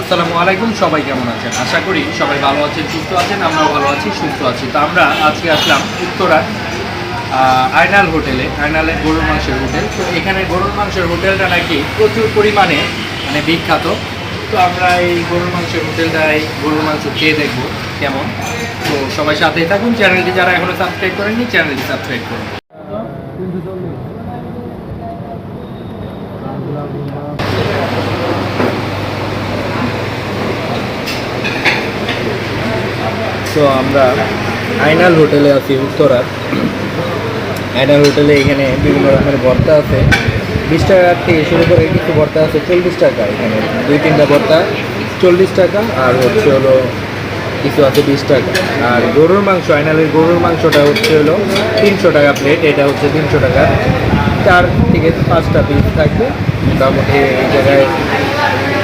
আসসালামু আলাইকুম, সবাই কেমন আছেন? আশা করি সবাই ভালো আছেন, সুস্থ আছেন, আমরাও ভালো আছি, সুস্থ আছি। তো আমরা আজকে আসলাম উত্তরা আয়নাল হোটেলে, আয়নালের গরুর মাংসের হোটেল। তো এখানে গরুর মাংসের হোটেলটা নাকি প্রচুর পরিমাণে মানে বিখ্যাত। তো আমরা এই গরুর মাংসের হোটেলটায় গরুর মাংস খেয়ে দেখব কেমন। তো সবাই সাথেই থাকুন। চ্যানেলটি যারা এখনও সাবস্ক্রাইব করেননি, চ্যানেলটি সাবস্ক্রাইব করুন। তো আমরা আইনাল হোটেলে আছি উত্তরার আইনাল হোটেলে এখানে বিভিন্ন রকমের ভর্তা আছে। বিশ টাকা থেকে শুরু করে কিছু ভর্তা আছে, চল্লিশ টাকা এখানে। দুই তিনটা ভর্তা, চল্লিশ টাকা, আর হচ্ছে হলো কিছু আছে বিশ টাকা। আর গরুর মাংস, আইনালের গরুর মাংসটা হচ্ছে হলো তিনশো টাকা প্লেট এটা হচ্ছে তিনশো টাকা। চার থেকে পাঁচটা পিস থাকবে। মোটামুটি এই জায়গায়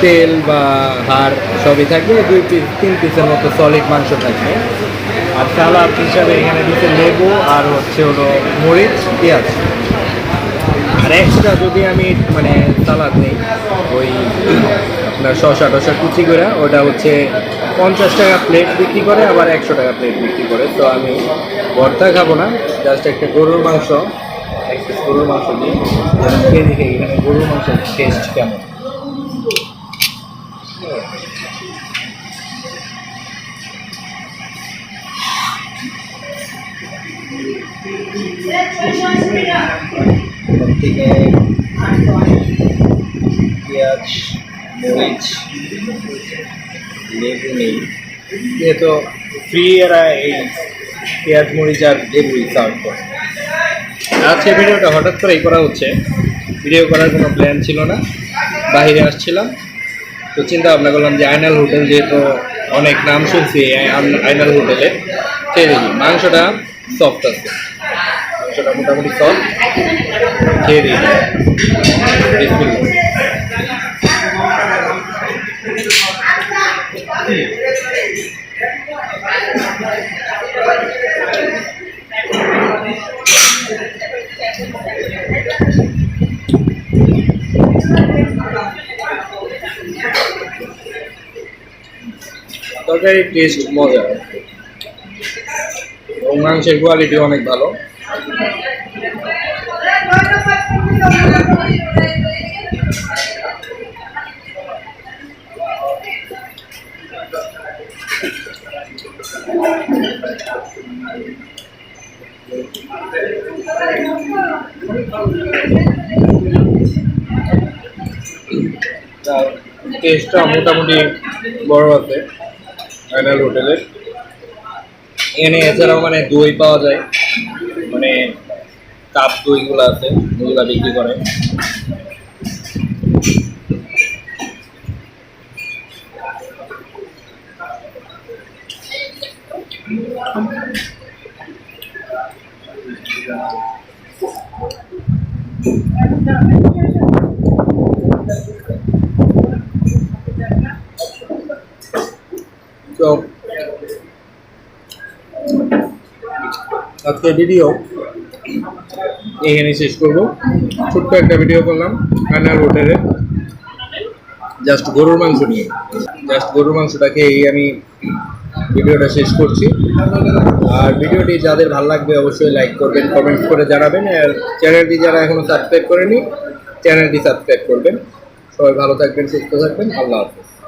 তেল বা হাড় সবই থাকবে, দুই পিস, তিন পিসের মতো সলিড মাংস থাকবে। আর সালাদ হিসাবে এখানে দিচ্ছে লেবু আর হচ্ছে হলো মরিচ, পেঁয়াজ। আর এক্সট্রা যদি আমি মানে সালাদ নেই, ওই আপনার শশা টশা কুচি করে, ওটা হচ্ছে পঞ্চাশ টাকা প্লেট বিক্রি করে, আবার একশো টাকা প্লেট বিক্রি করে। তো আমি ভর্তা খাব না জাস্ট একটা গরুর মাংস, এক গরুর মাংস নিই খেয়ে দেখে এখানে গরুর মাংসের টেস্ট কেমন। পেঁয়াজ, মরিচ, লেবু নেই। যেহেতু ফ্রি এরা এই পেঁয়াজ, মরিচ আর লেবুই সার্ভ করে। আজকে ভিডিওটা হঠাৎ করেই করা হচ্ছে। ভিডিও করার কোনো প্ল্যান ছিল না। বাইরে আসছিলাম। তো চিন্তা ভাবনা করলাম যে আইনাল হোটেল যেহেতু অনেক নাম শুনছি আইনাল হোটেলে খেয়ে দেখি। মাংসটা সফট আছে। মাংসটা মোটামুটি সফট খেয়ে দিই বিসমিল্লাহ। তরকারির টেস্ট মজা। এবং মাংসের কোয়ালিটি অনেক ভালো। টেস্টটা মোটামুটি বড় আছে। ফাইনাল হোটেলে। এখানে এছাড়াও মানে দই পাওয়া যায়। মানে কাপ দইগুলো আছে ওগুলা বিক্রি করে। তো আজকের ভিডিও এখানে শেষ করব। ছোট্ট একটা ভিডিও করলাম কান্নার হোটেলে জাস্ট গরুর মাংস নিয়ে। জাস্ট গরুর মাংসটা খেয়েই আমি ভিডিওটা শেষ করছি। আর ভিডিওটি যাদের ভালো লাগবে অবশ্যই লাইক করবেন কমেন্ট করে জানাবেন। আর চ্যানেলটি যারা এখনও সাবস্ক্রাইব করেনি চ্যানেলটি সাবস্ক্রাইব করবেন। সবাই ভালো থাকবেন, সুস্থ থাকবেন। আল্লাহ হাফেজ।